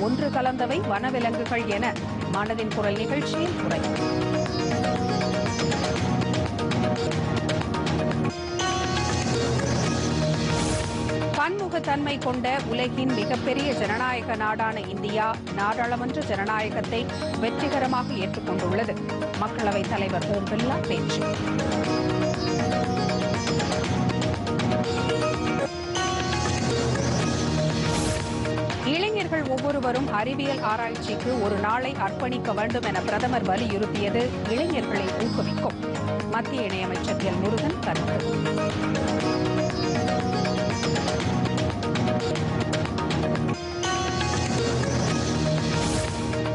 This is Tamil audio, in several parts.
ஒன்று கலந்தவை வனவிலங்குகள் என மனதின் குரல் நிகழ்ச்சியில் உரை பன்முகத்தன்மை கொண்ட உலகின் மிகப்பெரிய ஜனநாயக நாடான இந்தியா நாடாளுமன்ற ஜனநாயகத்தை வெற்றிகரமாக ஏற்றுக்கொண்டுள்ளது. மக்களவைத் தலைவர் ஓம் பிர்லா பேச்சு. இளைஞர்கள் ஒவ்வொருவரும் அறிவியல் ஆராய்ச்சிக்கு ஒரு நாளை அர்ப்பணிக்க வேண்டும் என பிரதமர் வலியுறுத்தியது இளைஞர்களை ஊக்குவிக்கும். மத்திய இணையமைச்சர் எல். முருகன் கருத்து.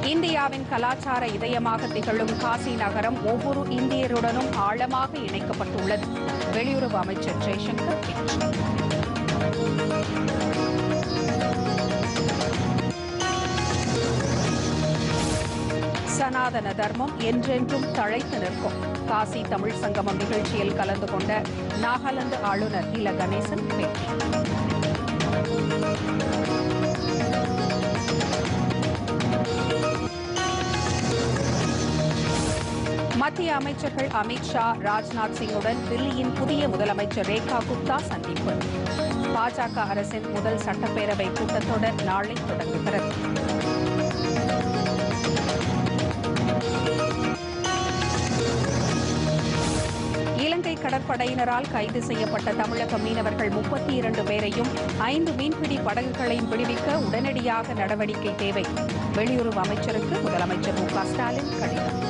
இந்தியாவின் கலாச்சார இதயமாக திகழும் காசி நகரம் ஒவ்வொரு இந்தியருடனும் ஆழமாக இணைக்கப்பட்டுள்ளது. வெளியுறவு அமைச்சர் ஜெய்சங்கர் பேச்சு. சனாதன தர்மம் என்றென்றும் தழைத்து நிற்கும். காசி தமிழ் சங்கமம் நிகழ்ச்சியில் கலந்து கொண்ட நாகாலாந்து ஆளுநர் இல கணேசன் பேட்டி. மத்திய அமைச்சர்கள் அமித் ஷா ராஜ்நாத் சிங்குடன் தில்லியின் புதிய முதலமைச்சர் ரேகா குப்தா சந்திப்பு. பாஜக அரசின் முதல் சட்டப்பேரவை கூட்டத்தொடர் நாளை தொடங்குகிறது. கடற்படையினரால் கைது செய்யப்பட்ட தமிழக மீனவர்கள் முப்பத்தி இரண்டு பேரையும் ஐந்து மீன்பிடி படகுகளையும் விடுவிக்க உடனடியாக நடவடிக்கை தேவை. வெளியுறவு அமைச்சருக்கு முதலமைச்சர் மு க ஸ்டாலின் கடிதம்.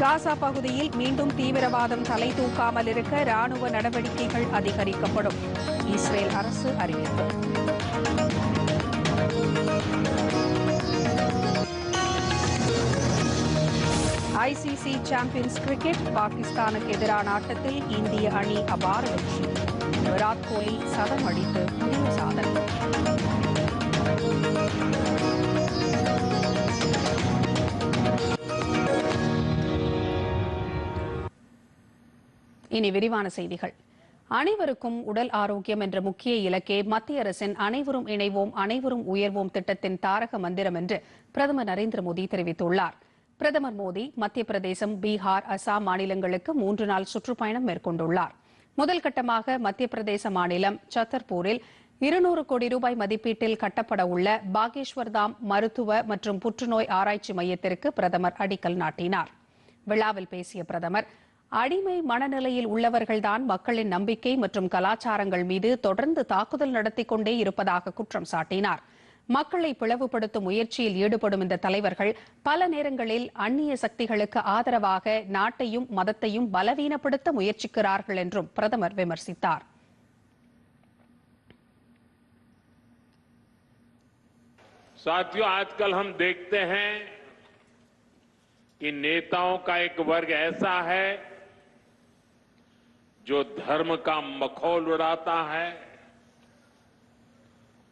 காசா பகுதியில் மீண்டும் தீவிரவாதம் தலை தூக்காமல் இருக்க ராணுவ நடவடிக்கைகள் அதிகரிக்கப்படும். இஸ்ரேல் அரசு அறிவிப்பு. ஐசிசி சாம்பியன்ஸ் கிரிக்கெட் பாகிஸ்தானுக்கு எதிரான ஆட்டத்தில் இந்திய அணி அபார வெற்றி. விராட் கோலி சதம் அடித்து புதிய சாதனை. இனி விரிவான செய்திகள். அனைவருக்கும் உடல் ஆரோக்கியம் என்ற முக்கிய இலக்கே மத்திய அரசின் அனைவரும் இணைவோம் அனைவரும் உயர்வோம் திட்டத்தின் தாரக மந்திரம் என்று பிரதமர் நரேந்திர மோடி தெரிவித்துள்ளார். பிரதமர் மோடி மத்திய பிரதேசம் பீகார் அசாம் மாநிலங்களுக்கு மூன்று நாள் சுற்றுப்பயணம் மேற்கொண்டுள்ளார். முதல் கட்டமாக மத்திய பிரதேச மாநிலம் சத்தர்பூரில் இருநூறு கோடி ரூபாய் மதிப்பீட்டில் கட்டப்பட உள்ள பாகேஸ்வர் தாம் மருத்துவ மற்றும் புற்றுநோய் ஆராய்ச்சி மையத்திற்கு பிரதமர் அடிக்கல் நாட்டினார். விழாவில் பேசிய பிரதமர் அடிமை மனநிலையில் உள்ளவர்கள்தான் மக்களின் நம்பிக்கை மற்றும் கலாச்சாரங்கள் மீது தொடர்ந்து தாக்குதல் நடத்தி கொண்டே இருப்பதாக குற்றம் சாட்டினார். மக்களை பிளவுபடுத்தும் முயற்சியில் ஈடுபடும் இந்த தலைவர்கள் பல நேரங்களில் அந்நிய சக்திகளுக்கு ஆதரவாக நாட்டையும் மதத்தையும் பலவீனப்படுத்த முயற்சிக்கிறார்கள் என்றும் பிரதமர் விமர்சித்தார் साथियों आजकल हम देखते हैं कि नेताओं का एक वर्ग ऐसा है जो धर्म का मखौल उड़ाता है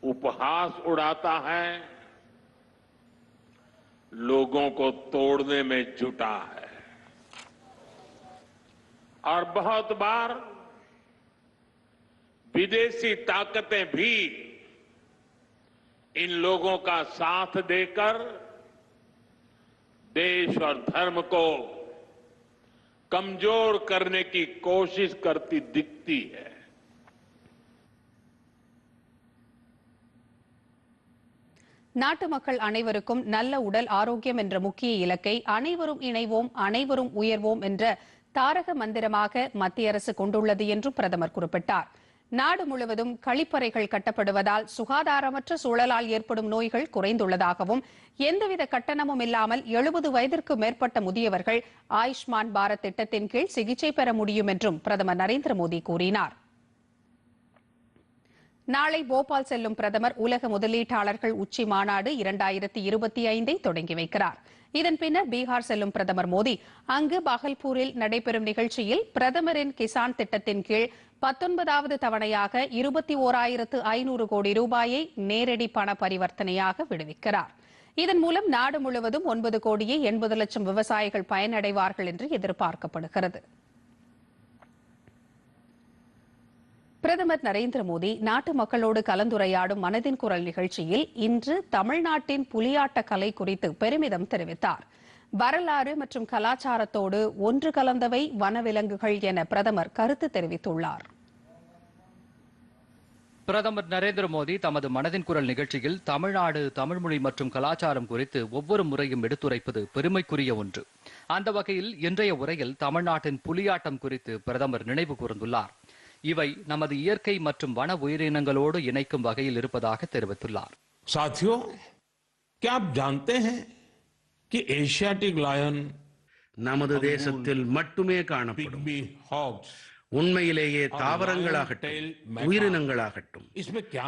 उपहास उड़ाता है, लोगों को तोड़ने में जुटा है। और बहुत बार विदेशी ताकतें भी इन लोगों का साथ देकर देश और धर्म को कमज़ोर करने की कोशिश करती दिखती है। நாட்டு மக்கள் அனைவருக்கும் நல்ல உடல் ஆரோக்கியம் என்ற முக்கிய இலக்கை அனைவரும் இணைவோம் அனைவரும் உயர்வோம் என்ற தாரக மந்திரமாக மத்திய அரசு கொண்டுள்ளது என்றும் பிரதமர் குறிப்பிட்டார். நாடு முழுவதும் கழிப்பறைகள் கட்டப்படுவதால் சுகாதாரமற்ற சூழலால் ஏற்படும் நோய்கள் குறைந்துள்ளதாகவும் எந்தவித கட்டணமும் இல்லாமல் எழுபது வயதிற்கு மேற்பட்ட முதியவர்கள் ஆயுஷ்மான் பாரத் திட்டத்தின் கீழ் சிகிச்சை பெற முடியும் என்றும் பிரதமர் நரேந்திர மோடி கூறினார். நாளை போபால் செல்லும் பிரதமர் உலக முதலீட்டாளர்கள் உச்சி மாநாடு இரண்டாயிரத்தி இருபத்தி ஐந்தை தொடங்கி வைக்கிறார். இதன் பின்னர் பீகார் செல்லும் பிரதமர் மோடி அங்கு பகல்பூரில் நடைபெறும் நிகழ்ச்சியில் பிரதமரின் கிசான் திட்டத்தின் கீழ் பத்தொன்பதாவது தவணையாக இருபத்தி ஓராயிரத்து ஐநூறு கோடி ரூபாயை நேரடி பண பரிவர்த்தனையாக விடுவிக்கிறார். இதன் மூலம் நாடு முழுவதும் ஒன்பது கோடியே எண்பது லட்சம் விவசாயிகள் பயனடைவார்கள் என்று எதிர்பார்க்கப்படுகிறது. பிரதமர் நரேந்திர மோடி நாட்டு மக்களோடு கலந்துரையாடும் மனதின் குரல் நிகழ்ச்சியில் இன்று தமிழ்நாட்டின் புலியாட்ட கலை குறித்து பெருமிதம் தெரிவித்தார். வரலாறு மற்றும் கலாச்சாரத்தோடு ஒன்று கலந்தவை வனவிலங்குகள் என பிரதமர் கருத்து தெரிவித்துள்ளார். பிரதமர் நரேந்திர மோடி தமது மனதின் குரல் நிகழ்ச்சியில் தமிழ்நாடு தமிழ்மொழி மற்றும் கலாச்சாரம் குறித்து ஒவ்வொரு முறையும் எடுத்துரைப்பது பெருமைக்குரிய ஒன்று. அந்த வகையில் இன்றைய உரையில் தமிழ்நாட்டின் புலியாட்டம் குறித்து பிரதமர் நினைவு கூர்ந்துள்ளார். இவை நமது இயற்கை மற்றும் வன உயிரினங்களோடு இணைக்கும் வகையில் இருப்பதாக தெரிவித்துள்ளார். சாத்தியோ ஏசியாட்டிக் லயன் நமது தேசத்தில் மட்டுமே காணப்படும். உண்மையிலேயே தாவரங்களாகட்டும் உயிரினங்களாகட்டும்.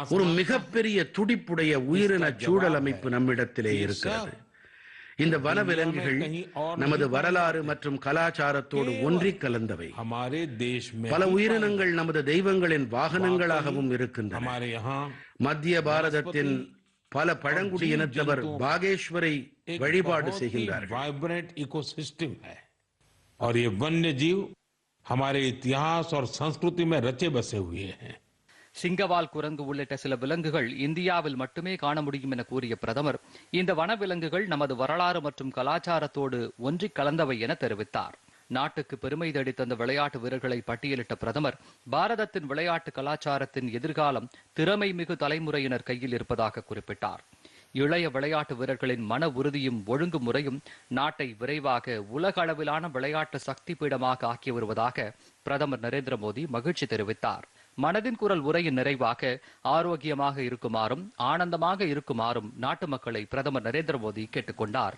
ஒரு மிகப்பெரிய துடிப்புடைய உயிரின சூழல் அமைப்பு நம்மிடத்திலே இருக்கிறது. இந்த வனவிலங்குகள் நமது வரலாறு மற்றும் கலாச்சாரத்தோடு ஒன்றிக் கலந்தவை हमारे देश में பல ही உயிரினங்கள் நமது தெய்வங்களின் வாகனங்களாகவும் இருக்கின்றன हमारे यहाँ மத்திய பாரதத்தின் பல பழங்குடி இனத்தவர் பாகேஸ்வரை एक வழிபாடு बहुत ही செய்கின்றார்கள் वाइब्रेंट इकोसिस्टम है और ये वन्य जीव हमारे इतिहास और संस्कृति में रचे बसे हुए हैं சிங்கவால் குரங்கு உள்ளிட்ட சில விலங்குகள் இந்தியாவில் மட்டுமே காண முடியும் என கூறிய பிரதமர் இந்த வனவிலங்குகள் நமது வரலாறு மற்றும் கலாச்சாரத்தோடு ஒன்றிக் கலந்தவை என தெரிவித்தார். நாட்டுக்கு பெருமை தேடி தந்த விளையாட்டு வீரர்களை பட்டியலிட்ட பிரதமர் பாரதத்தின் விளையாட்டு கலாச்சாரத்தின் எதிர்காலம் திறமை மிகு தலைமுறையினர் கையில் இருப்பதாக குறிப்பிட்டார். இளைய விளையாட்டு வீரர்களின் மன உறுதியும் ஒழுங்குமுறையும் நாட்டை விரைவாக உலக அளவிலான விளையாட்டு சக்தி பீடமாக ஆக்கி வருவதாக பிரதமர் நரேந்திர மோடி மகிழ்ச்சி தெரிவித்தார். மனதின் குரல் உரையின் நிறைவாக ஆரோக்கியமாக இருக்குமாறும் ஆனந்தமாக இருக்குமாறும் நாட்டு மக்களை பிரதமர் நரேந்திர மோடி கேட்டுக்கொண்டார்.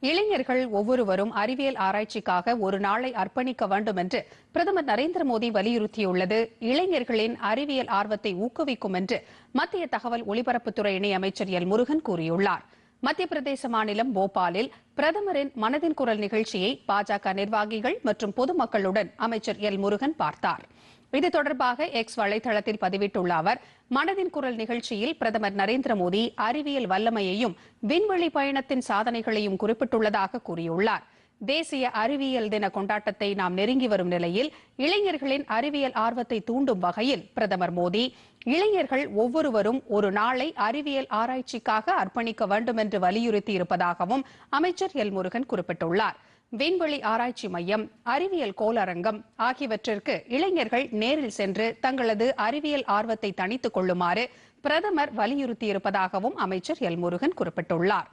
இளைஞர்கள் ஒவ்வொருவரும் அறிவியல் ஆராய்ச்சிக்காக ஒரு நாளை அர்ப்பணிக்க வேண்டும் என்று பிரதமர் நரேந்திர மோடி வலியுறுத்தியுள்ளது. இளைஞர்களின் அறிவியல் ஆர்வத்தை ஊக்குவிக்கும் என்று மத்திய தகவல் ஒலிபரப்புத்துறை இணையமைச்சர் எல் முருகன் கூறியுள்ளார். மத்திய பிரதேச மாநிலம் போபாலில் பிரதமரின் மனதின் குரல் நிகழ்ச்சியை பாஜக நிர்வாகிகள் மற்றும் பொதுமக்களுடன் அமைச்சர் எல் முருகன் பார்த்தார். இது தொடர்பாக எக்ஸ் வலைதளத்தில் பதிவிட்டுள்ள அவர் மனதின் குரல் நிகழ்ச்சியில் பிரதமர் நரேந்திர மோடி அறிவியல் வல்லமையையும் விண்வெளி பயணத்தின் சாதனைகளையும் குறிப்பிட்டுள்ளதாக கூறியுள்ளார். தேசிய அறிவியல் தின கொண்டாட்டத்தை நாம் நெருங்கி வரும் நிலையில் இளைஞர்களின் அறிவியல் ஆர்வத்தை தூண்டும் வகையில் பிரதமர் மோடி இளைஞர்கள் ஒவ்வொருவரும் ஒரு நாளை அறிவியல் ஆராய்ச்சிக்காக அர்ப்பணிக்க வேண்டும் என்று வலியுறுத்தி இருப்பதாகவும் அமைச்சர் எல் முருகன் குறிப்பிட்டுள்ளார். விண்வெளி ஆராய்ச்சி மையம் அறிவியல் கோளரங்கம் ஆகியவற்றிற்கு இளைஞர்கள் நேரில் சென்று தங்களது அறிவியல் ஆர்வத்தை தணித்துக் கொள்ளுமாறு பிரதமர் வலியுறுத்தியிருப்பதாகவும் அமைச்சர் எல் முருகன் குறிப்பிட்டுள்ளார்.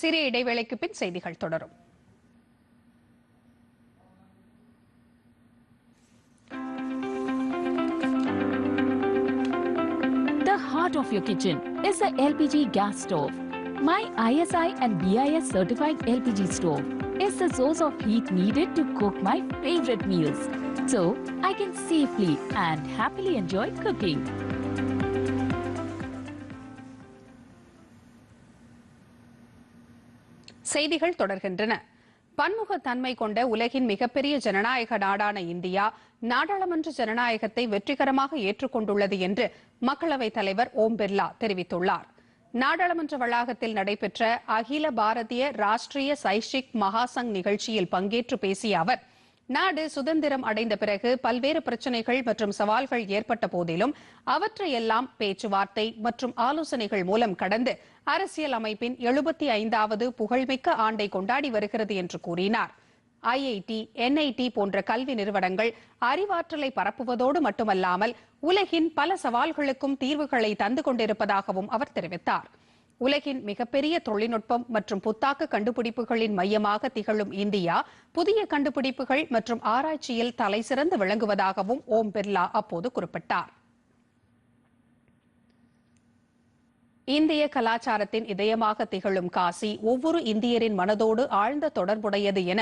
சிறிய இடைவேளைக்கு பின் செய்திகள் தொடரும் The heart of your kitchen is the LPG gas stove. My ISI and BIS certified LPG stove is the source of heat needed to cook my favorite meals. So I can safely and happily enjoy cooking. செய்திகள் தொடர்கின்றன. பன்முகத்தன்மை கொண்ட உலகின் மிகப்பெரிய ஜனநாயக நாடான இந்தியா நாடாளுமன்ற ஜனநாயகத்தை வெற்றிகரமாக ஏற்றுக்கொண்டுள்ளது என்று மக்களவைத் தலைவர் ஓம் பிர்லா தெரிவித்துள்ளார். நாடாளுமன்ற வளாகத்தில் நடைபெற்ற அகில பாரதிய ராஷ்டிரிய சைஷிக் மகாசங் நிகழ்ச்சியில் பங்கேற்று பேசிய அவர் நாடு சுதந்திரம் அடைந்த பிறகு பல்வேறு பிரச்சனைகள் மற்றும் சவால்கள் ஏற்பட்ட போதிலும் அவற்றையெல்லாம் பேச்சுவார்த்தை மற்றும் ஆலோசனைகள் மூலம் கடந்து அரசியல் அமைப்பின் எழுபத்தி ஐந்தாவது புகழ்மிக்க ஆண்டை கொண்டாடி வருகிறது என்று கூறினார். ஐஐடி என்ஐடி போன்ற கல்வி நிறுவனங்கள் அறிவாற்றலை பரப்புவதோடு மட்டுமல்லாமல் உலகின் பல சவால்களுக்கும் தீர்வுகளை தந்து கொண்டிருப்பதாகவும் அவர் தெரிவித்தார். உலகின் மிகப்பெரிய தொழில்நுட்பம் மற்றும் புத்தாக்க கண்டுபிடிப்புகளின் மையமாக திகழும் இந்தியா புதிய கண்டுபிடிப்புகள் மற்றும் ஆராய்ச்சியில் தலைசிறந்து விளங்குவதாகவும் ஓம் பிர்லா அப்போது குறிப்பிட்டார். இந்திய கலாச்சாரத்தின் இதயமாக திகழும் காசி ஒவ்வொரு இந்தியரின் மனதோடு ஆழ்ந்த தொடர்புடையது என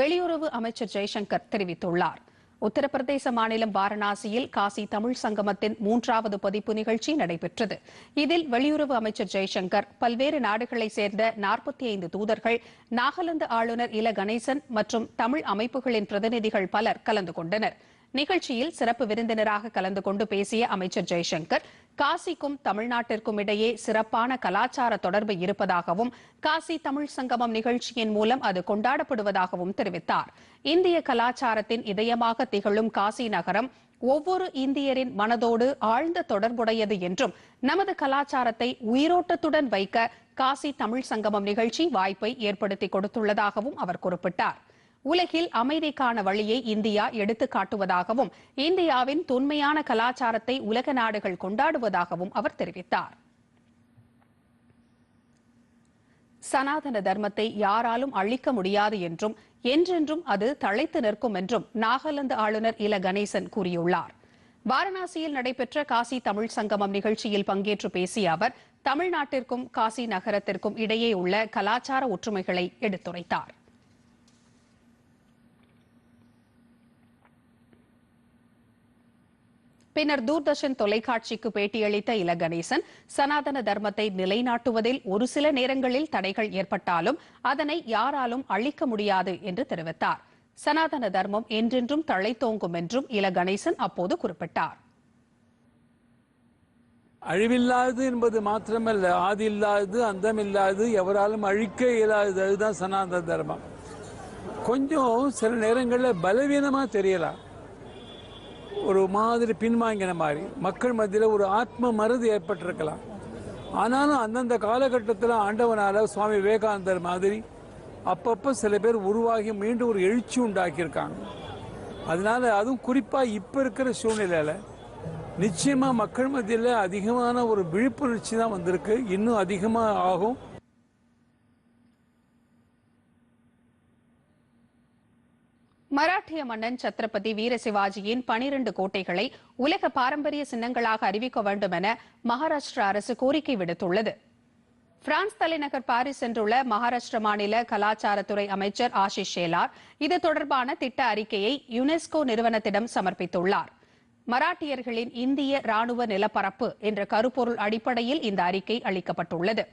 வெளியுறவு அமைச்சர் ஜெய்சங்கர் தெரிவித்துள்ளார். உத்தரப்பிரதேச மாநிலம் வாரணாசியில் காசி தமிழ் சங்கமத்தின் மூன்றாவது பதிப்பு நிகழ்ச்சி நடைபெற்றது. இதில் வெளியுறவு அமைச்சர் ஜெய்சங்கர் பல்வேறு நாடுகளைச் சேர்ந்த நாற்பத்தி ஐந்து தூதர்கள் நாகாலாந்து ஆளுநர் இல கணேசன் மற்றும் தமிழ் அமைப்புகளின் பிரதிநிதிகள் பலர் கலந்து கொண்டனர். நிகழ்ச்சியில் சிறப்பு விருந்தினராக கலந்து கொண்டு பேசிய அமைச்சர் ஜெய்சங்கர் காசிக்கும் தமிழ்நாட்டிற்கும் இடையே சிறப்பான கலாச்சார தொடர்பு இருப்பதாகவும் காசி தமிழ் சங்கமம் நிகழ்ச்சியின் மூலம் அது கொண்டாடப்படுவதாகவும் தெரிவித்தார். இந்திய கலாச்சாரத்தின் இதயமாக திகழும் காசி நகரம் ஒவ்வொரு இந்தியரின் மனதோடு ஆழ்ந்த தொடர்புடையது என்றும் நமது கலாச்சாரத்தை உயிரோட்டத்துடன் வைக்க காசி தமிழ் சங்கமம் நிகழ்ச்சி வாய்ப்பை ஏற்படுத்தி கொடுத்துள்ளதாகவும் அவர் குறிப்பிட்டார். உலகில் அமைதிக்கான வழியை இந்தியா எடுத்து காட்டுவதாகவும் இந்தியாவின் தொன்மையான கலாச்சாரத்தை உலக நாடுகள் கொண்டாடுவதாகவும் அவர் தெரிவித்தார். சனாதன தர்மத்தை யாராலும் அழிக்க முடியாது என்றும் என்றென்றும் அது தழைத்து நிற்கும் என்றும் நாகாலாந்து ஆளுநர் இல கணேசன் கூறியுள்ளார். வாரணாசியில் நடைபெற்ற காசி தமிழ் சங்கமம் நிகழ்ச்சியில் பங்கேற்று பேசிய அவர் தமிழ்நாட்டிற்கும் காசி நகரத்திற்கும் இடையே உள்ள கலாச்சார ஒற்றுமைகளை எடுத்துரைத்தார். பின்னர் தூர்தர்ஷன் தொலைக்காட்சிக்கு பேட்டியளித்த இல கணேசன் சனாதன தர்மத்தை நிலைநாட்டுவதில் ஒரு சில நேரங்களில் தடைகள் ஏற்பட்டாலும் அதனை யாராலும் அழிக்க முடியாது என்று தெரிவித்தார். சனாதன தர்மம் என்றென்றும் தழைத்தோங்கும் என்றும் இல கணேசன் அப்போது குறிப்பிட்டார். அழிவில்லாது என்பது மாத்திரமல்ல ஆதி இல்லாதது அந்தம் இல்லாதது எவராலும் அழிக்க இயலாதது அதுதான் சனாதன தர்மம். கொஞ்சம் சில நேரங்களில் பலவீனமாக தெரியலாம். ஒரு மாதிரி பின்வாங்கின மாதிரி. மக்கள் மத்தியில் ஒரு ஆத்ம மருது ஏற்பட்டிருக்கலாம். ஆனாலும் அந்தந்த காலகட்டத்தில் ஆண்டவனால சுவாமி விவேகானந்தர் மாதிரி அப்பப்போ சில பேர் உருவாகி மீண்டும் ஒரு எழுச்சி உண்டாக்கியிருக்காங்க. அதனால் அதுவும் குறிப்பாக இப்போ இருக்கிற சூழ்நிலையில் நிச்சயமாக மக்கள் மத்தியில் அதிகமான ஒரு விழிப்புணர்ச்சி தான் வந்திருக்கு. இன்னும் அதிகமாக ஆகும். மராட்டிய மன்னன் சத்ரபதி வீரசிவாஜியின் பனிரண்டு கோட்டைகளை உலக பாரம்பரிய சின்னங்களாக அறிவிக்க வேண்டும் என மகாராஷ்டிரா அரசு கோரிக்கை விடுத்துள்ளது. பிரான்ஸ் தலைநகர் பாரிஸ் சென்றுள்ள மகாராஷ்டிர மாநில கலாச்சாரத்துறை அமைச்சர் ஆஷிஷ் ஷேலார் இது தொடர்பான திட்ட அறிக்கையை யுனெஸ்கோ நிறுவனத்திடம் சமர்ப்பித்துள்ளார். மராட்டியர்களின் இந்திய ராணுவ நிலப்பரப்பு என்ற கருப்பொருள் அடிப்படையில் இந்த அறிக்கை அளிக்கப்பட்டுள்ளது.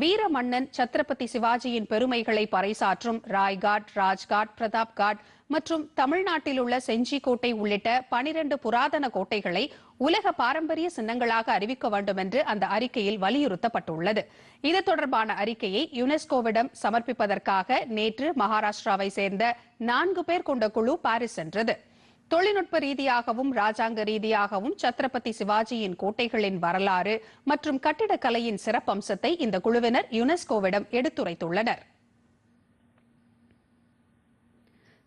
வீர மன்னன் சத்ரபதி சிவாஜியின் பெருமைகளை பறைசாற்றும் ராய்காட் ராஜ்காட் பிரதாப்காட் மற்றும் தமிழ்நாட்டில் உள்ள செஞ்சிக்கோட்டை உள்ளிட்ட பனிரண்டு புராதன கோட்டைகளை உலக பாரம்பரிய சின்னங்களாக அறிவிக்க வேண்டும் என்று அந்த அறிக்கையில் வலியுறுத்தப்பட்டுள்ளது. இது தொடர்பான அறிக்கையை யுனெஸ்கோவிடம் சமர்ப்பிப்பதற்காக நேற்று மகாராஷ்டிராவை சேர்ந்த நான்கு பேர் கொண்ட குழு பாரிஸ் சென்றது. தொழில்நுட்ப ரீதியாகவும் ராஜாங்க ரீதியாகவும் சத்ரபதி சிவாஜியின் கோட்டைகளின் வரலாறு மற்றும் கட்டிடக்கலையின் சிறப்பம்சத்தை இந்த குழுவினர் யுனெஸ்கோவிடம் எடுத்துரைத்துள்ளனர்.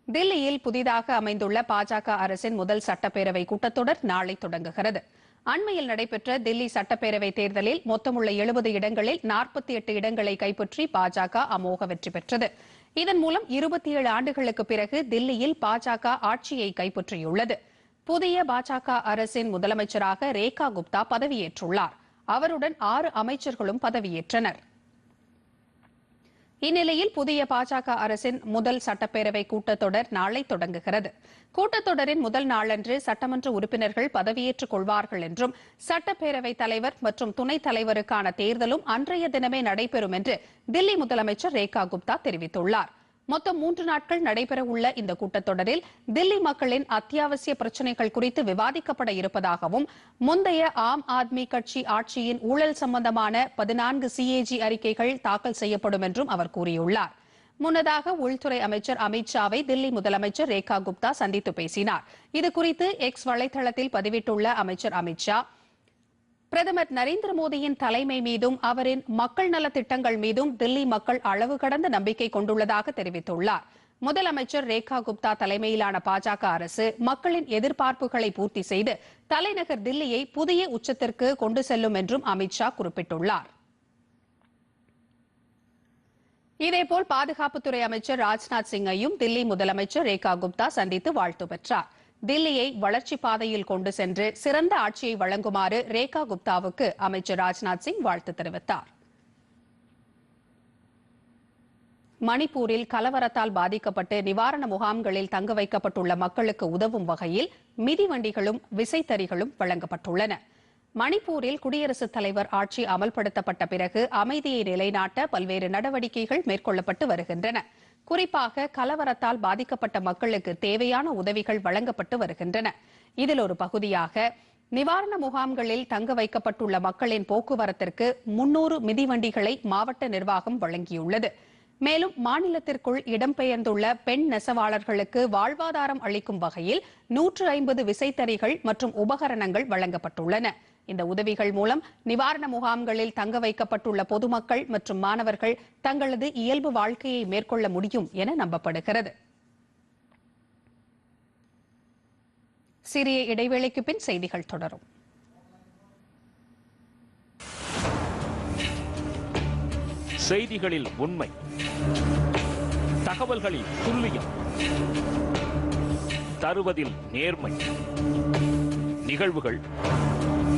தில்லியில் புதிதாக அமைந்துள்ள பாஜக அரசின் முதல் சட்டப்பேரவை கூட்டத்தொடர் நாளை தொடங்குகிறது. அண்மையில் நடைபெற்ற தில்லி சட்டப்பேரவை தேர்தலில் மொத்தமுள்ள எழுபது இடங்களில் நாற்பத்தி எட்டு இடங்களை கைப்பற்றி பாஜக அமோக வெற்றி பெற்றது. இதன் மூலம் இருபத்தி ஏழு ஆண்டுகளுக்கு பிறகு தில்லியில் பாஜக ஆட்சியை கைப்பற்றியுள்ளது. புதிய பாஜக அரசின் முதலமைச்சராக ரேகா குப்தா பதவியேற்றுள்ளார். அவருடன் ஆறு அமைச்சர்களும் பதவியேற்றனர். இந்நிலையில் புதிய பாஜக அரசின் முதல் சட்டப்பேரவை கூட்டத்தொடர் நாளை தொடங்குகிறது. கூட்டத்தொடரின் முதல் நாளன்று சட்டமன்ற உறுப்பினர்கள் பதவியேற்றுக் கொள்வார்கள் என்றும் சட்டப்பேரவைத் தலைவர் மற்றும் துணைத் தலைவருக்கான தேர்தலும் அன்றைய தினமே நடைபெறும் என்று தில்லி முதலமைச்சர் ரேகா குப்தா தெரிவித்துள்ளார். மொத்தம் மூன்று நாட்கள் நடைபெறவுள்ள இந்த கூட்டத்தொடரில் தில்லி மக்களின் அத்தியாவசிய பிரச்சினைகள் குறித்து விவாதிக்கப்பட இருப்பதாகவும் முந்தைய ஆம் ஆத்மி கட்சி ஆட்சியின் ஊழல் சம்பந்தமான பதினான்கு சிஏஜி அறிக்கைகள் தாக்கல் செய்யப்படும் என்றும் அவர் கூறியுள்ளார். முன்னதாக உள்துறை அமைச்சர் அமித்ஷாவை தில்லி முதலமைச்சர் ரேகா குப்தா சந்தித்து பேசினார். இதுகுறித்து எக்ஸ் வலைதளத்தில் பதிவிட்டுள்ள அமைச்சர் அமித்ஷா பிரதமர் நரேந்திர மோடியின் தலைமை மீதும் அவரின் மக்கள் நல திட்டங்கள் மீதும் தில்லி மக்கள் அளவு கடந்த நம்பிக்கை கொண்டுள்ளதாக தெரிவித்துள்ளார். முதலமைச்சர் ரேகா குப்தா தலைமையிலான பாஜக அரசு மக்களின் எதிர்பார்ப்புகளை பூர்த்தி செய்து தலைநகர் தில்லியை புதிய உச்சத்திற்கு கொண்டு செல்லும் என்றும் அமித் ஷா குறிப்பிட்டுள்ளார். இதேபோல் பாதுகாப்புத்துறை அமைச்சர் ராஜ்நாத் சிங்கையும் தில்லி முதலமைச்சர் ரேகா குப்தா சந்தித்து வாழ்த்து பெற்றார். தில்லியை வளர்ச்சி பாதையில் கொண்டு சென்று சிறந்த ஆட்சியை வழங்குமாறு ரேகா குப்தாவுக்கு அமைச்சர் ராஜ்நாத் சிங் வாழ்த்து தெரிவித்தார். மணிப்பூரில் கலவரத்தால் பாதிக்கப்பட்டு நிவாரண முகாம்களில் தங்க வைக்கப்பட்டுள்ள மக்களுக்கு உதவும் வகையில் மிதிவண்டிகளும் விசைத்தறிகளும் வழங்கப்பட்டுள்ளன. மணிப்பூரில் குடியரசுத் தலைவர் ஆட்சி அமல்படுத்தப்பட்ட பிறகு அமைதியை நிலைநாட்ட பல்வேறு நடவடிக்கைகள் மேற்கொள்ளப்பட்டு வருகின்றன. குறிப்பாக கலவரத்தால் பாதிக்கப்பட்ட மக்களுக்கு தேவையான உதவிகள் வழங்கப்பட்டு வருகின்றன. இதில் ஒரு பகுதியாக நிவாரண முகாம்களில் தங்க வைக்கப்பட்டுள்ள மக்களின் போக்குவரத்திற்கு முன்னூறு மிதிவண்டிகளை மாவட்ட நிர்வாகம் வழங்கியுள்ளது. மேலும் மாநிலத்திற்குள் இடம்பெயர்ந்துள்ள பெண் நெசவாளர்களுக்கு வாழ்வாதாரம் அளிக்கும் வகையில் நூற்று ஐம்பது விசைத்தறிகள் மற்றும் உபகரணங்கள் வழங்கப்பட்டுள்ளன. இந்த உதவிகள் மூலம் நிவாரண முகாம்களில் தங்க வைக்கப்பட்டுள்ள பொதுமக்கள் மற்றும் மாணவர்கள் தங்களது இயல்பு வாழ்க்கையை மேற்கொள்ள முடியும் என நம்பப்படுகிறது. சிறிய இடைவேளைக்கு பின் செய்திகள் தொடரும். செய்திகளில் உண்மை. தகவல்களில் துல்லியம். தருவதில் நேர்மை. நிகழ்வுகள்.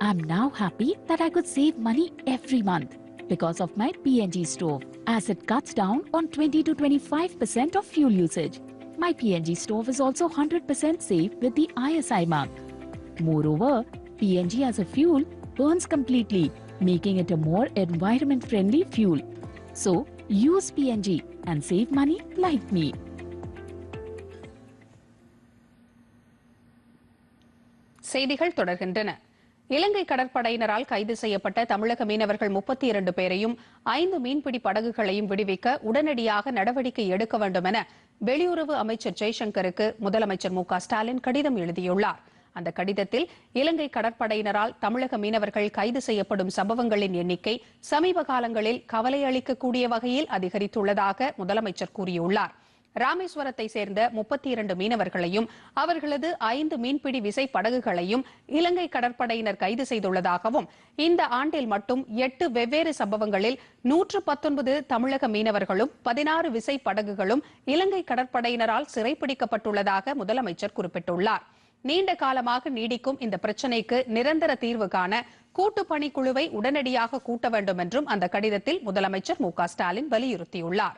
I'm now happy that I could save money every month because of my PNG stove, as it cuts down on 20 to 25% of fuel usage. My PNG stove is also 100% safe with the ISI mark. Moreover, PNG as a fuel burns completely, making it a more environment friendly fuel. So, use PNG and save money like me. செய்திகள் தொடர்கின்றன இலங்கை கடற்படையினரால் கைது செய்யப்பட்ட தமிழக மீனவர்கள் முப்பத்தி இரண்டு பேரையும் ஐந்து மீன்பிடி படகுகளையும் விடுவிக்க உடனடியாக நடவடிக்கை எடுக்க வேண்டும் என வெளியுறவு அமைச்சர் ஜெய்சங்கருக்கு முதலமைச்சர் மு க ஸ்டாலின் கடிதம் எழுதியுள்ளார். அந்த கடிதத்தில் இலங்கை கடற்படையினரால் தமிழக மீனவர்கள் கைது செய்யப்படும் சம்பவங்களின் எண்ணிக்கை சமீப காலங்களில் கவலை அளிக்கக்கூடிய வகையில் அதிகரித்துள்ளதாக முதலமைச்சர் கூறியுள்ளார். ராமேஸ்வரத்தை சேர்ந்த முப்பத்தி இரண்டு மீனவர்களையும் அவர்களது ஐந்து மீன்பிடி விசை படகுகளையும் இலங்கை கடற்படையினர் கைது செய்துள்ளதாகவும் இந்த ஆண்டில் மட்டும் எட்டு வெவ்வேறு சம்பவங்களில் நூற்று பத்தொன்பது தமிழக மீனவர்களும் பதினாறு விசை படகுகளும் இலங்கை கடற்படையினரால் சிறைப்பிடிக்கப்பட்டுள்ளதாக முதலமைச்சர் குறிப்பிட்டுள்ளார். நீண்ட காலமாக நீடிக்கும் இந்த பிரச்சினைக்கு நிரந்தர தீர்வு காண கூட்டு பணிக்குழுவை உடனடியாக கூட்ட வேண்டும் என்றும் அந்த கடிதத்தில் முதலமைச்சர் மு ஸ்டாலின் வலியுறுத்தியுள்ளார்.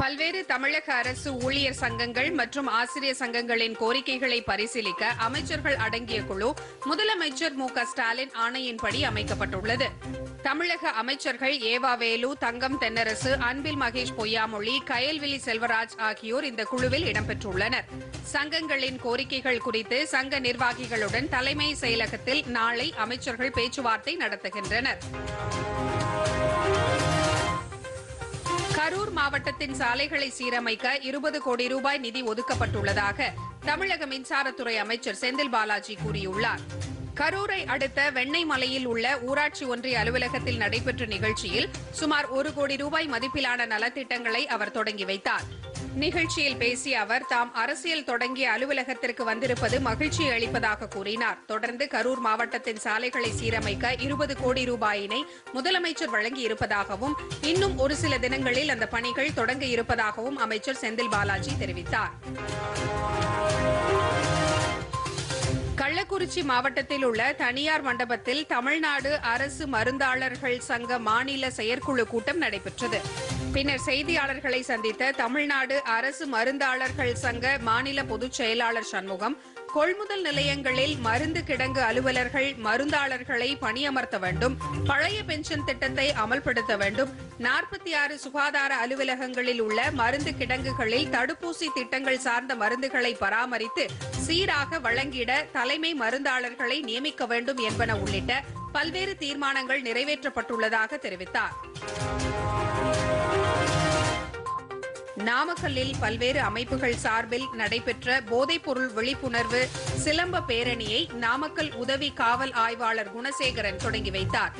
பல்வேறு தமிழக அரசு ஊழியர் சங்கங்கள் மற்றும் ஆசிரியர் சங்கங்களின் கோரிக்கைகளை பரிசீலிக்க அமைச்சர்கள் அடங்கிய குழு முதலமைச்சர் மு க ஸ்டாலின் ஆணையின்படி அமைக்கப்பட்டுள்ளது. தமிழக அமைச்சர்கள் ஏவா வேலு தங்கம் தென்னரசு அன்பில் மகேஷ் பொய்யாமொழி கயல்விழி செல்வராஜ் ஆகியோர் இந்த குழுவில் இடம்பெற்றுள்ளனர். சங்கங்களின் கோரிக்கைகள் குறித்து சங்க நிர்வாகிகளுடன் தலைமை செயலகத்தில் நாளை அமைச்சர்கள் பேச்சுவார்த்தை நடத்துகின்றனர். கரூர் மாவட்டத்தின் சாலைகளை சீரமைக்க இருபது கோடி ரூபாய் நிதி ஒதுக்கப்பட்டுள்ளதாக தமிழக மின்சாரத்துறை அமைச்சர் செந்தில் பாலாஜி கூறியுள்ளார். கரூரை அடுத்த வெண்ணெய் மலையில் உள்ள ஊராட்சி ஒன்றிய அலுவலகத்தில் நடைபெற்ற நிகழ்ச்சியில் சுமார் ஒரு கோடி ரூபாய் மதிப்பிலான நலத்திட்டங்களை அவர் தொடங்கி வைத்தார். நிகழ்ச்சியில் பேசிய அவர் தாம் அரசியல் தொடங்கிய அலுவலகத்திற்கு வந்திருப்பது மகிழ்ச்சி அளிப்பதாக கூறினார். தொடர்ந்து கரூர் மாவட்டத்தின் சாலைகளை சீரமைக்க இருபது கோடி ரூபாயினை முதலமைச்சர் வழங்கி இருப்பதாகவும் இன்னும் ஒரு சில தினங்களில் அந்த பணிகள் தொடங்க இருப்பதாகவும் அமைச்சர் செந்தில் பாலாஜி தெரிவித்தார். கள்ளக்குறிச்சி மாவட்டத்தில் உள்ள தனியார் மண்டபத்தில் தமிழ்நாடு அரசு மருந்தாளர்கள் சங்க மாநில செயற்குழு கூட்டம் நடைபெற்றது. பின்னர் செய்தியாளர்களை சந்தித்த தமிழ்நாடு அரசு மருந்தாளர்கள் சங்க மாநில பொதுச் செயலாளர் சண்முகம் கொள்முதல் நிலையங்களில் மருந்து கிடங்கு அலுவலர்கள் மருந்தாளர்களை பணியமர்த்த வேண்டும் பழைய பென்ஷன் திட்டத்தை அமல்படுத்த வேண்டும். நாற்பத்தி ஆறு சுகாதார அலுவலகங்களில் உள்ள மருந்து கிடங்குகளில் தடுப்பூசி திட்டங்கள் சார்ந்த மருந்துகளை பராமரித்து சீராக வழங்கிட தலைமை மருந்தாளர்களை நியமிக்க வேண்டும் என்பன உள்ளிட்ட பல்வேறு தீர்மானங்கள் நிறைவேற்றப்பட்டுள்ளதாக தெரிவித்தார். நாமக்கல்லில் பல்வேறு அமைப்புகள் சார்பில் நடைபெற்ற போதைப்பொருள் விழிப்புணர்வு சிலம்ப பேரணியை நாமக்கல் உதவி காவல் ஆய்வாளர் குணசேகரன் தொடங்கி வைத்தார்.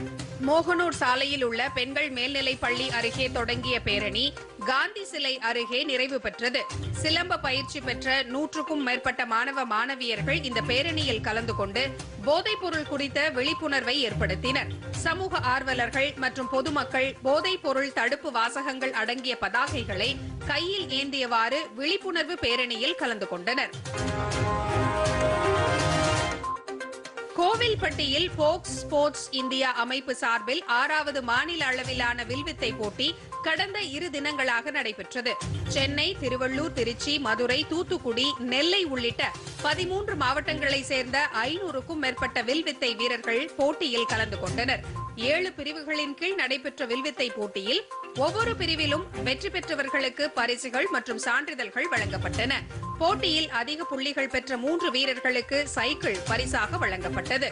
மோகனூர் சாலையில் உள்ள பெண்கள் மேல்நிலைப் பள்ளி அருகே தொடங்கிய பேரணி காந்தி சிலை அருகே நிறைவு பெற்றது. சிலம்ப பயிற்சி பெற்ற நூற்றுக்கும் மேற்பட்ட மாணவ மாணவியர்கள் இந்த பேரணியில் கலந்து கொண்டு போதைப் பொருள் குறித்த விழிப்புணர்வை ஏற்படுத்தினர். சமூக ஆர்வலர்கள் மற்றும் பொதுமக்கள் போதைப் பொருள் தடுப்பு வாசகங்கள் அடங்கிய பதாகைகளை கையில் ஏந்தியவாறு விழிப்புணர்வு பேரணியில் கலந்து கொண்டனர். கோவில்பட்டியில் போக்ஸ் ஸ்போர்ட்ஸ் இந்தியா அமைப்பு சார்பில் ஆறாவது மாநில அளவிலான வில்வித்தை போட்டி கடந்த இரு தினங்களாக நடைபெற்றது. சென்னை திருவள்ளூர் திருச்சி மதுரை தூத்துக்குடி நெல்லை உள்ளிட்ட பதிமூன்று மாவட்டங்களைச் சேர்ந்த ஐநூறுக்கும் மேற்பட்ட வில்வித்தை வீரர்கள் போட்டியில் கலந்து கொண்டனர். ஏழு பிரிவுகளின் கீழ் நடைபெற்ற வில்வித்தை போட்டியில் ஒவ்வொரு பிரிவிலும் வெற்றி பெற்றவர்களுக்கு பரிசுகள் மற்றும் சான்றிதழ்கள் வழங்கப்பட்டன. போட்டியில் அதிக புள்ளிகள் பெற்ற மூன்று வீரர்களுக்கு சைக்கிள் பரிசாக வழங்கப்பட்டது.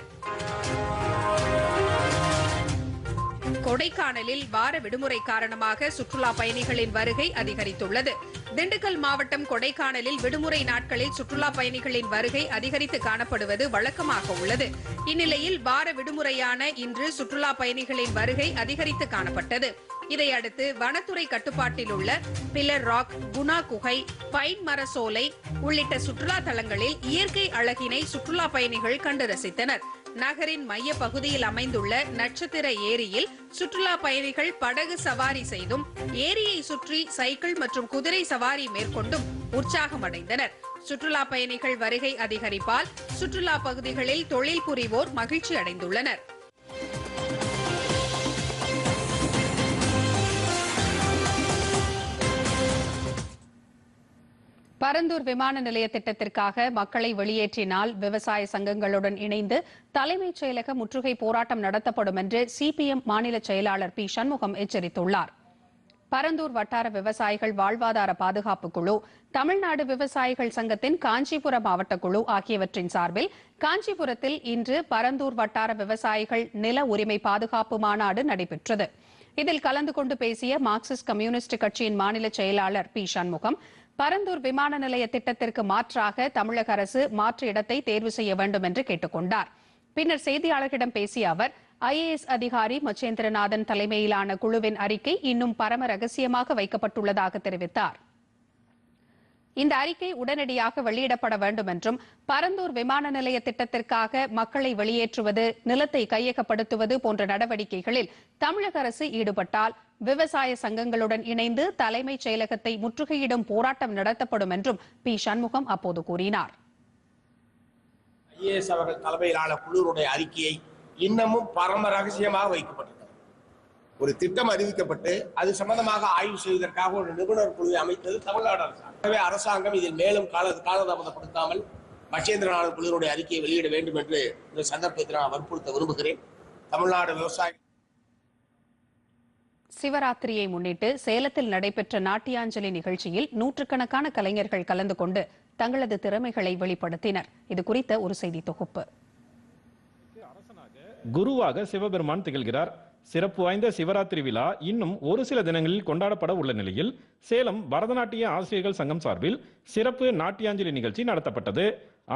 கொடைக்கானலில் வார விடுமுறை காரணமாக சுற்றுலா பயணிகளின் வருகை அதிகரித்துள்ளது. திண்டுக்கல் மாவட்டம் கொடைக்கானலில் விடுமுறை நாட்களில் சுற்றுலா பயணிகளின் வருகை அதிகரித்து காணப்படுவது வழக்கமாக உள்ளது. இந்நிலையில் வார விடுமுறையான இன்று சுற்றுலா பயணிகளின் வருகை அதிகரித்து காணப்பட்டது. இதையடுத்து வனத்துறை கட்டுப்பாட்டில் உள்ள பில்லர் ராக் குணா குகை பைன் மர சோலை உள்ளிட்ட சுற்றுலா தலங்களில் இயற்கை அழகினை சுற்றுலா பயணிகள் கண்டு ரசித்தனர். நகரின் மைய பகுதியில் அமைந்துள்ள நட்சத்திர ஏரியில் சுற்றுலா பயணிகள் படகு சவாரி செய்தும் ஏரியை சுற்றி சைக்கிள் மற்றும் குதிரை சவாரி மேற்கொண்டும் உற்சாகம் அடைந்தனர். சுற்றுலா பயணிகள் வருகை அதிகரிப்பால் சுற்றுலா பகுதிகளில் தொழில் புரிவோர் மகிழ்ச்சி அடைந்துள்ளனர். பரந்தூர் விமான நிலைய திட்டத்திற்காக மக்களை வெளியேற்றினால் விவசாய சங்கங்களுடன் இணைந்து தலைமைச் செயலக முற்றுகை போராட்டம் நடத்தப்படும் என்று சிபிஎம் மாநில செயலாளர் பி. சண்முகம் எச்சரித்துள்ளார். பரந்தூர் வட்டார விவசாயிகள் வாழ்வாதார பாதுகாப்பு குழு தமிழ்நாடு விவசாயிகள் சங்கத்தின் காஞ்சிபுரம் மாவட்ட குழு ஆகியவற்றின் சார்பில் காஞ்சிபுரத்தில் இன்று பரந்தூர் வட்டார விவசாயிகள் நில உரிமை பாதுகாப்பு மாநாடு நடைபெற்றது. இதில் கலந்து கொண்டு பேசிய மார்க்சிஸ்ட் கம்யூனிஸ்ட் கட்சியின் மாநில செயலாளர் பி. சண்முகம் பரந்தூர் விமான நிலைய திட்டத்திற்கு மாற்றாக தமிழக அரசு மாற்று இடத்தை தேர்வு செய்ய வேண்டும் என்று கேட்டுக் கொண்டார் பின்னர் செய்தியாளர்களிடம் பேசிய அவர் ஐஏஎஸ் அதிகாரி மச்சேந்திரநாதன் தலைமையிலான குழுவின் அறிக்கை இன்னும் பரம ரகசியமாக வைக்கப்பட்டுள்ளதாக தெரிவித்தார். இந்த அறிக்கை உடனடியாக வெளியிடப்பட வேண்டும் என்றும் பரந்தூர் விமான நிலைய திட்டத்திற்காக மக்களை வெளியேற்றுவது நிலத்தை கையகப்படுத்துவது போன்ற நடவடிக்கைகளில் தமிழக அரசு ஈடுபட்டால் விவசாய சங்கங்களுடன் இணைந்து தலைமைச் செயலகத்தை முற்றுகையிடும் போராட்டம் நடத்தப்படும் என்றும் பி. சண்முகம் அப்போது கூறினார். ஐஏஎஸ் அவர்கள் தலைமையிலான குழுவுடைய அறிக்கையை இன்னமும் பரம ரகசியமாக வைக்கப்பட்டிருக்கிறது. ஒரு திட்டம் அறிவிக்கப்பட்டு அது சம்பந்தமாக ஆய்வு செய்வதற்காக ஒரு நிபுணர் குழுவை அமைத்தது தமிழ்நாடு அரசாங்கம் அரசாங்கம் இதில் மேலும் கால காலதாமதப்படுத்தாமல் மச்சேந்திரநாதன் குழுவினுடைய அறிக்கையை வெளியிட வேண்டும் என்று இந்த சந்தர்ப்பத்தில் நான் வற்புறுத்த விரும்புகிறேன். தமிழ்நாடு விவசாய சிவராத்திரியை முன்னிட்டு சேலத்தில் நடைபெற்ற நாட்டியாஞ்சலி நிகழ்ச்சியில் நூற்றுக்கணக்கான கலைஞர்கள் கலந்து கொண்டு தங்களது திறமைகளை வெளிப்படுத்தினர். இது குறித்த ஒரு செய்தி தொகுப்பு. குருவாக சிவபெருமான் திகழ்கிறார். சிறப்பு வாய்ந்த சிவராத்திரி விழா இன்னும் ஒரு சில தினங்களில் கொண்டாடப்பட உள்ள நிலையில் சேலம் பரதநாட்டிய ஆசிரியர்கள் சங்கம் சார்பில் சிறப்பு நாட்டியாஞ்சலி நிகழ்ச்சி நடத்தப்பட்டது.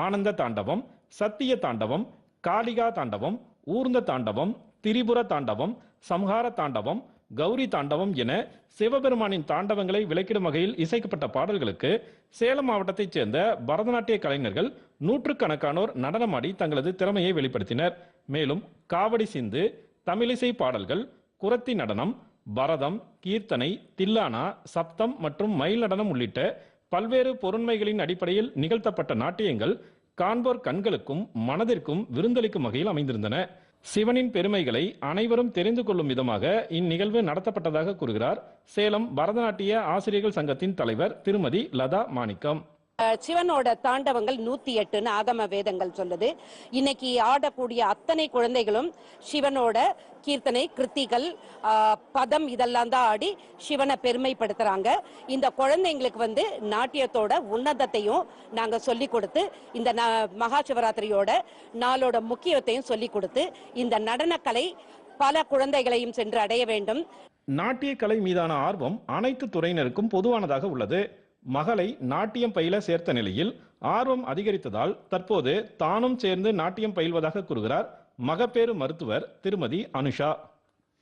ஆனந்த தாண்டவம் சத்திய தாண்டவம் காளிகா தாண்டவம் ஊர்ந்த தாண்டவம் திரிபுர தாண்டவம் சம்ஹார தாண்டவம் கௌரி தாண்டவம் என சிவபெருமானின் தாண்டவங்களை விளக்கிடும் வகையில் இசைக்கப்பட்ட பாடல்களுக்கு சேலம் மாவட்டத்தைச் சேர்ந்த பரதநாட்டிய கலைஞர்கள் நூற்றுக்கணக்கானோர் நடனமாடி தங்களது திறமையை வெளிப்படுத்தினர். மேலும் காவடி சிந்து தமிழிசை பாடல்கள் குரத்தி நடனம் பரதம் கீர்த்தனை தில்லானா சப்தம் மற்றும் மயில் நடனம் உள்ளிட்ட பல்வேறு பொருண்மைகளின் அடிப்படையில் நிகழ்த்தப்பட்ட நாட்டியங்கள் காண்போர் கண்களுக்கும் மனதிற்கும் விருந்தளிக்கும் வகையில் அமைந்திருந்தன. சிவனின் பெருமைகளை அனைவரும் தெரிந்து கொள்ளும் விதமாக இந்நிகழ்வு நடத்தப்பட்டதாக கூறுகிறார். சேலம் பரதநாட்டிய ஆசிரியர்கள் சங்கத்தின் தலைவர் திருமதி லதா மாணிக்கம். சிவனோட தாண்டவங்கள் நூத்தி எட்டுன்னு ஆகம வேதங்கள் சொல்லுது. இன்னைக்கு ஆடக்கூடிய அத்தனை குழந்தைகளும் சிவனோட கீர்த்தனை கிருத்திகள் பதம் இதெல்லாம் தான் ஆடி சிவனை பெருமைப்படுத்துறாங்க. இந்த குழந்தைங்களுக்கு வந்து நாட்டியத்தோட உன்னதத்தையும் நாங்க சொல்லி கொடுத்து இந்த மகா சிவராத்திரியோட நாளோட முக்கியத்தையும் சொல்லி கொடுத்து இந்த நடனக்கலை பல குழந்தைகளையும் சென்று அடைய வேண்டும். நாட்டிய கலை மீதான ஆர்வம் அனைத்து துறையினருக்கும் பொதுவானதாக உள்ளது. மகளை நாட்டியம் பயில சேர்த்த நிலையில் ஆர்வம் அதிகரித்ததால் தற்போது தானும் சேர்ந்து நாட்டியம் பயில்வதாக கூறுகிறார் மகப்பேறு மருத்துவர் திருமதி அனுஷா.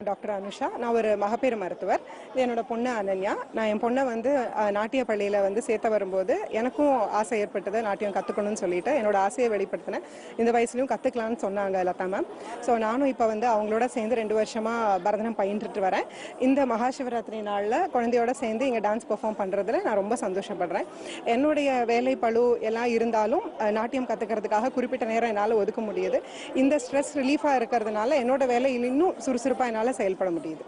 டாக்டர் அனுஷா நான் ஒரு மகப்பேறு மருத்துவர். இது என்னோட பொண்ணு அனன்யா. நான் என் பொண்ணை வந்து நாட்டிய பள்ளியில் வந்து சேர்த்த வரும்போது எனக்கும் ஆசை ஏற்பட்டது நாட்டியம் கற்றுக்கணும்னு சொல்லிட்டு என்னோட ஆசையை வெளிப்படுத்தினேன். இந்த வயசுலையும் கற்றுக்கலாம்னு சொன்னாங்க லதா மேம். ஸோ நானும் இப்போ வந்து அவங்களோட சேர்ந்து ரெண்டு வருஷமாக பரதனம் பயின்றுட்டு வரேன். இந்த மகாசிவராத்திரி நாளில் குழந்தையோட சேர்ந்து இங்கே டான்ஸ் பெர்ஃபார்ம் பண்ணுறதுல நான் ரொம்ப சந்தோஷப்படுறேன். என்னுடைய வேலை பளு எல்லாம் இருந்தாலும் நாட்டியம் கற்றுக்கிறதுக்காக குறிப்பிட்ட நேரம் என்னால் ஒதுக்க முடியுது. இந்த ஸ்ட்ரெஸ் ரிலீஃபாக இருக்கிறதுனால என்னோட வேலையில் இன்னும் சுறுசுறுப்பாக என்னால் செயல்பட முடியுது.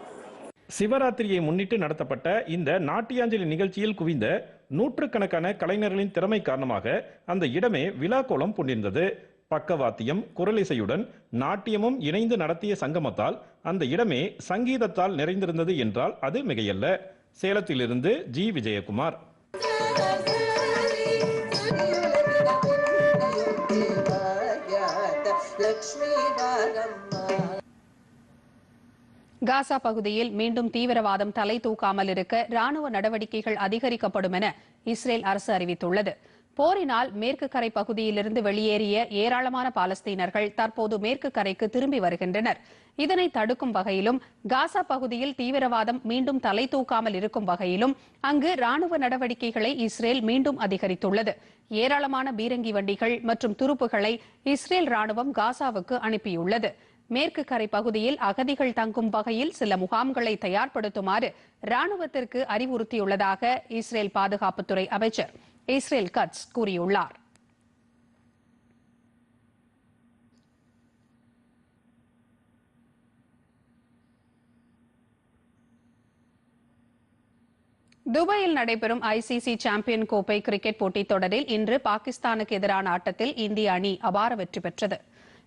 சிவராத்திரியை முன்னிட்டு நடத்தப்பட்ட இந்த நாட்டியாஞ்சலி நிகழ்ச்சியில் குவிந்த நூற்றுக்கணக்கான கலைஞர்களின் திறமை காரணமாக அந்த இடமே விழாக்கோலம் பூண்டிருந்தது. பக்கவாத்தியம் குரலிசையுடன் நாட்டியமும் இணைந்து நடத்திய சங்கமத்தால் அந்த இடமே சங்கீதத்தால் நிறைந்திருந்தது என்றால் அது மிகையல்ல. சேலத்திலிருந்து ஜி. விஜயகுமார். காசா பகுதியில் மீண்டும் தீவிரவாதம் தலை தூக்காமல் இருக்க ராணுவ நடவடிக்கைகள் அதிகரிக்கப்படும் என இஸ்ரேல் அரசு அறிவித்துள்ளது. போரினால் மேற்கு கரை பகுதியிலிருந்து வெளியேறிய ஏராளமான பாலஸ்தீனர்கள் தற்போது மேற்கு கரைக்கு திரும்பி வருகின்றனர். இதனை தடுக்கும் வகையிலும் காசா பகுதியில் தீவிரவாதம் மீண்டும் தலை தூக்காமல் இருக்கும் வகையிலும் அங்கு ராணுவ நடவடிக்கைகளை இஸ்ரேல் மீண்டும் அதிகரித்துள்ளது. ஏராளமான பீரங்கி வண்டிகள் மற்றும் துருப்புகளை இஸ்ரேல் ராணுவம் காசாவுக்கு அனுப்பியுள்ளது. மேற்கு கரை பகுதியில் அகதிகள் தங்கும் வகையில் சில முகாம்களை தயார்படுத்துமாறு ராணுவத்திற்கு அறிவுறுத்தியுள்ளதாக இஸ்ரேல் பாதுகாப்புத்துறை அமைச்சர் இஸ்ரேல் கட்ஸ் கூறியுள்ளார். துபாயில் நடைபெறும் ஐசிசி சாம்பியன் கோப்பை கிரிக்கெட் போட்டித் தொடரில் இன்று பாகிஸ்தானுக்கு எதிரான ஆட்டத்தில் இந்திய அணி அபார வெற்றி பெற்றது.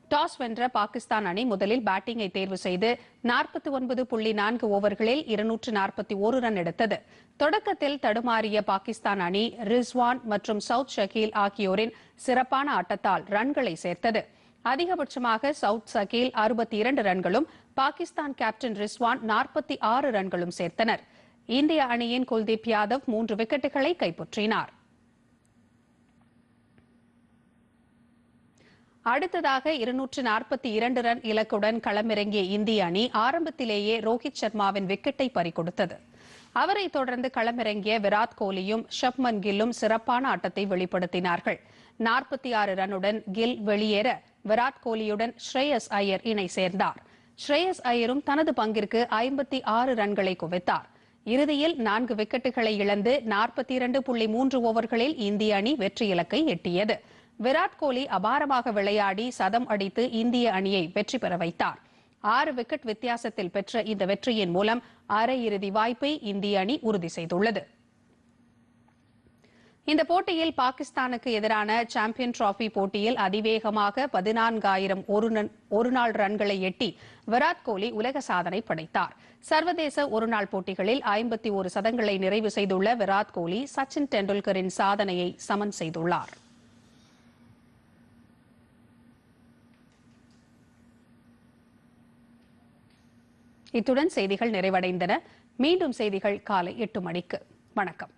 டாஸ் வென்ற பாகிஸ்தான் அணி முதலில் பேட்டிங்கை தேர்வு செய்து நாற்பத்தி ஒன்பது புள்ளி நான்கு ஓவர்களில் இருநூற்று நாற்பத்தி ஒரு ரன் எடுத்தது. தொடக்கத்தில் தடுமாறிய பாகிஸ்தான் அணி ரிஸ்வான் மற்றும் சவுத் ஷகீல் ஆகியோரின் சிறப்பான ஆட்டத்தால் ரன்களை சேர்த்தது. அதிகபட்சமாக சவுத் ஷகீல் அறுபத்தி இரண்டு ரன்களும் பாகிஸ்தான் கேப்டன் ரிஸ்வான் நாற்பத்தி ஆறு ரன்களும் சேர்த்தனர். இந்திய அணியின் குல்தீப் யாதவ் மூன்று விக்கெட்டுகளை கைப்பற்றினார். அடுத்ததாக இருநூற்று நாற்பத்தி இரண்டு ரன் இலக்குடன் களமிறங்கிய இந்திய அணி ஆரம்பத்திலேயே ரோஹித் சர்மாவின் விக்கெட்டை பறிகொடுத்தது. அவரை தொடர்ந்து களமிறங்கிய விராட் கோலியும் ஷப்மன் கில்லும் சிறப்பான ஆட்டத்தை வெளிப்படுத்தினார்கள். நாற்பத்தி ஆறு ரன்னுடன் கில் வெளியேற விராட் கோலியுடன் ஸ்ரேயஸ் ஐயர் இணை சேர்ந்தார். ஸ்ரேயஸ் ஐயரும் தனது பங்கிற்கு ஐம்பத்தி ஆறு ரன்களை குவித்தார். இறுதியில் நான்கு விக்கெட்டுகளை இழந்து நாற்பத்தி இரண்டு புள்ளி மூன்று ஓவர்களில் இந்திய அணி வெற்றி இலக்கை எட்டியது. விராட் கோலி அபாரமாக விளையாடி சதம் அடித்து இந்திய அணியை வெற்றி பெற வைத்தார். ஆறு விக்கெட் வித்தியாசத்தில் பெற்ற இந்த வெற்றியின் மூலம் அரையிறுதி வாய்ப்பை இந்திய அணி உறுதி செய்துள்ளது. இந்த போட்டியில் பாகிஸ்தானுக்கு எதிரான சாம்பியன் டிராபி போட்டியில் அதிவேகமாக பதினான்காயிரம் ஒருநாள் ரன்களை எட்டி விராட் கோலி உலக சாதனை படைத்தார். சர்வதேச ஒருநாள் போட்டிகளில் ஐம்பத்தி ஒரு சதங்களை நிறைவு செய்துள்ள விராட் கோலி சச்சின் டெண்டுல்கரின் சாதனையை சமன் செய்துள்ளார். இத்துடன் செய்திகள் நிறைவடைந்தன. மீண்டும் செய்திகள் காலை எட்டு மணிக்கு. வணக்கம்.